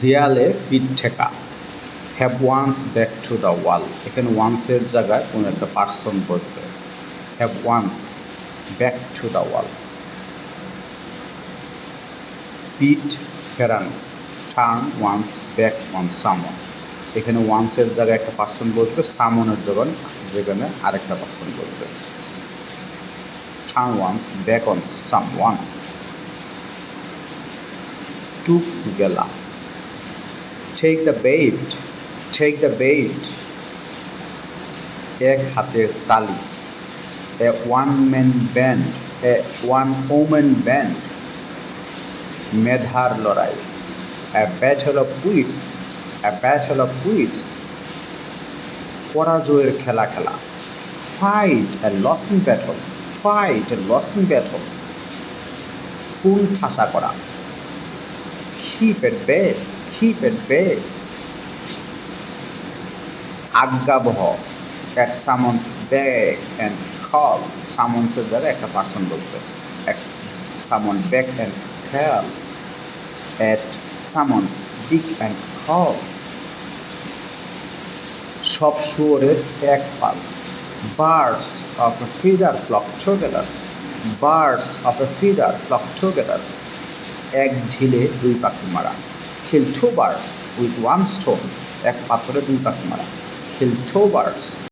দেয়ালে পিঠ ঠেকা। Have one's back to the wall এখানে ওয়ান্সের জায়গায় কোনো একটা পার্সন বসবে। Have one's back to the wall পিঠ ফেরানো। টার্ন ওয়ান্স ব্যাক অন সামন এখানে ওয়ান্সের জায়গায় একটা পার্সন বসবে সামনের জায়গায় যেখানে আরেকটা পার্সন বসবে। Turn one's back on someone টুক গেলা take the bait take the bait এক হাতের তালি a one man band a one women band মেধার লড়াই a battle of wits a battle of wits পরাজয়ের খেলা খেলা fight a losing battle fight a losing battle ফুল ঠাসা করা keep at bay, keep at bay. আজ্ঞাবহ at someone's bag and call someone's এর জায়গায় একটা পার্সন বলতে at someone back and call at someone's dick and call সব শুয়োরের এক পাল birds of a feather flock together birds of a feather flock together এক ঢিলে দুই পাখি মারা কিল two birds with one stone এক পাথরে দুই পাখি মারা kill two বার্ডস